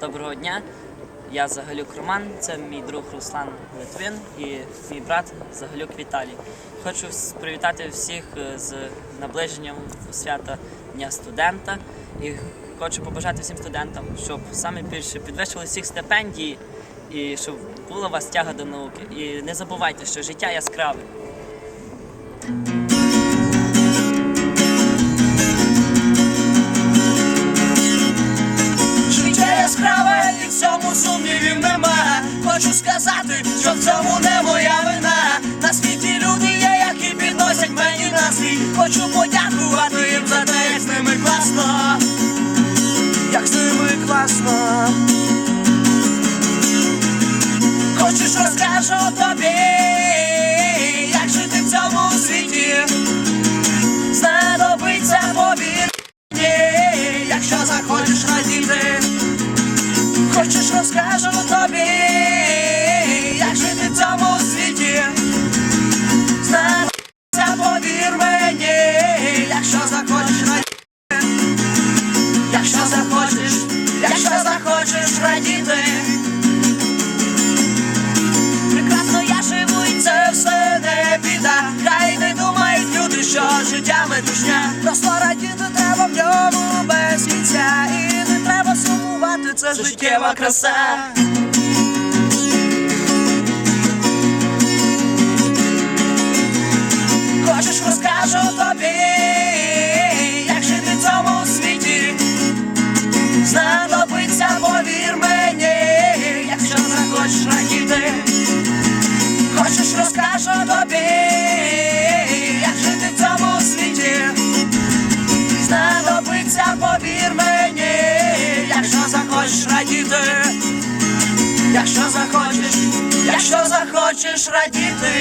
Доброго дня. Я Загалюк Роман, це мій друг Руслан Литвин і мій брат Загалюк Віталій. Хочу привітати всіх е, з наближенням свята Дня студента і хочу побажати всім студентам, щоб саме більше підвищили всіх стипендії і щоб була у вас тяга до науки. І не забувайте, що життя яскраве. Що в цьому не моя вина. На світі люди є, які підносять мені настрій. Хочу подякувати їм за те, як з ними класно. Як з ними класно. Хочеш розкажу тобі, як жити в цьому світі. Знадобиться повірні, якщо захочеш радіти, хочеш розкажу тобі, що життя метушня. Просто радіти треба в ньому без кінця. І не треба сумувати, це життєва краса. Радіти. Якщо захочеш, якщо захочеш радіти.